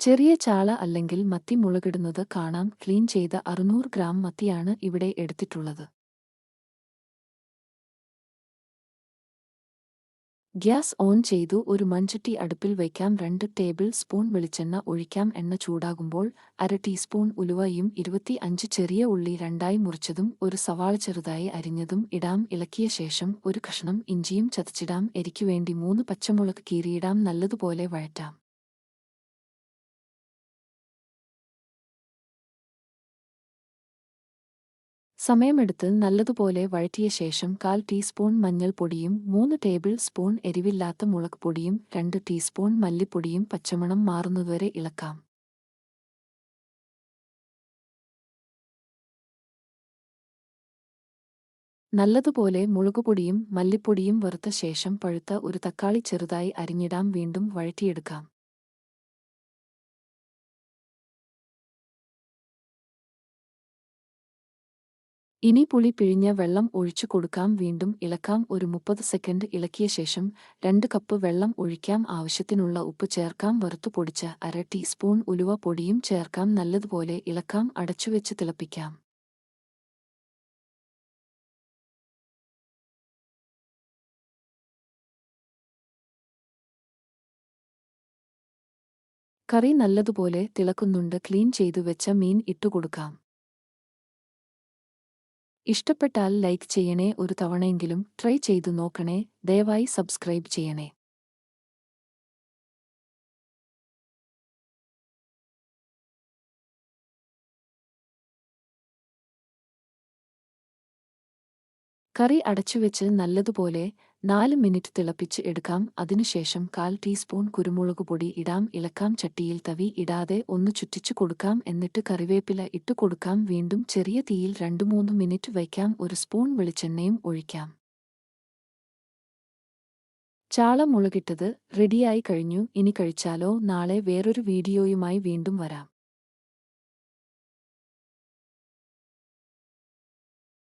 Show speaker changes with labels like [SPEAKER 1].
[SPEAKER 1] ചെറിയ ചാള അല്ലെങ്കിൽ മത്തി മുളകിടുന്നത് കാണാം. ക്ലീൻ ചെയ്ത അറുന്നൂറ് ഗ്രാം മത്തിയാണ് ഇവിടെ എടുത്തിട്ടുള്ളത്. ഗ്യാസ് ഓൺ ചെയ്തു ഒരു മൺചട്ടി അടുപ്പിൽ വയ്ക്കാം രണ്ട് ടേബിൾ സ്പൂൺ വെളിച്ചെണ്ണ ഒഴിക്കാം. എണ്ണ ചൂടാകുമ്പോൾ അര ടീസ്പൂൺ ഉലുവയും ഇരുപത്തി അഞ്ച് ചെറിയ ഉള്ളി രണ്ടായി മുറിച്ചതും ഒരു സവാള ചെറുതായി അരിഞ്ഞതും ഇടാം. ഇളക്കിയ ശേഷം ഒരു കഷ്ണം ഇഞ്ചിയും ചതച്ചിടാം. എരിക്കുവേണ്ടി മൂന്ന് പച്ചമുളക് കീറിയിടാം. നല്ലതുപോലെ വഴറ്റാം. സമയമെടുത്ത് നല്ലതുപോലെ വഴറ്റിയ ശേഷം കാൽ ടീസ്പൂൺ മഞ്ഞൾപ്പൊടിയും മൂന്ന് ടേബിൾ സ്പൂൺ എരിവില്ലാത്ത മുളക് പൊടിയും രണ്ട് ടീസ്പൂൺ മല്ലിപ്പൊടിയും പച്ചമണം മാറുന്നതുവരെ ഇളക്കാം. നല്ലതുപോലെ മുളകുപൊടിയും മല്ലിപ്പൊടിയും വറുത്ത ശേഷം പഴുത്ത ഒരു തക്കാളി ചെറുതായി അരിഞ്ഞിടാം. വീണ്ടും വഴറ്റിയെടുക്കാം. ഇനി പുളി പിഴിഞ്ഞ വെള്ളം ഒഴിച്ചു കൊടുക്കാം. വീണ്ടും ഇളക്കാം. ഒരു മുപ്പത് സെക്കൻഡ് ഇളക്കിയ ശേഷം രണ്ട് കപ്പ് വെള്ളം ഒഴിക്കാം. ആവശ്യത്തിനുള്ള ഉപ്പ് ചേർക്കാം. വറുത്തു പൊടിച്ച അര ടീസ്പൂൺ ഉലുവ പൊടിയും ചേർക്കാം. നല്ലതുപോലെ ഇളക്കാം. അടച്ചുവെച്ച് തിളപ്പിക്കാം. കറി നല്ലതുപോലെ തിളക്കുന്നുണ്ട്. ക്ലീൻ ചെയ്തു വെച്ച മീൻ ഇട്ടുകൊടുക്കാം ഇഷ്ടപ്പെട്ടാൽ ലൈക്ക് ചെയ്യണേ ഒരു തവണയെങ്കിലും ട്രൈ ചെയ്തു നോക്കണേ. ദയവായി സബ്സ്ക്രൈബ് ചെയ്യണേ. കറി അടച്ചുവെച്ച് നല്ലതുപോലെ നാല് മിനിറ്റ് തിളപ്പിച്ച് എടുക്കാം. അതിനുശേഷം കാൽ ടീസ്പൂൺ കുരുമുളക് പൊടി ഇടാം. ഇളക്കാം. ചട്ടിയിൽ തവി ഇടാതെ ഒന്ന് ചുറ്റിച്ചു കൊടുക്കാം. എന്നിട്ട് കറിവേപ്പില ഇട്ടു കൊടുക്കാം. വീണ്ടും ചെറിയ തീയിൽ രണ്ടു മൂന്ന് മിനിറ്റ് വയ്ക്കാം. ഒരു സ്പൂൺ വെളിച്ചെണ്ണയും ഒഴിക്കാം. ചാള മുളകിട്ടത് റെഡിയായി കഴിഞ്ഞു. ഇനി കഴിച്ചാലോ? നാളെ വേറൊരു വീഡിയോയുമായി വീണ്ടും വരാം.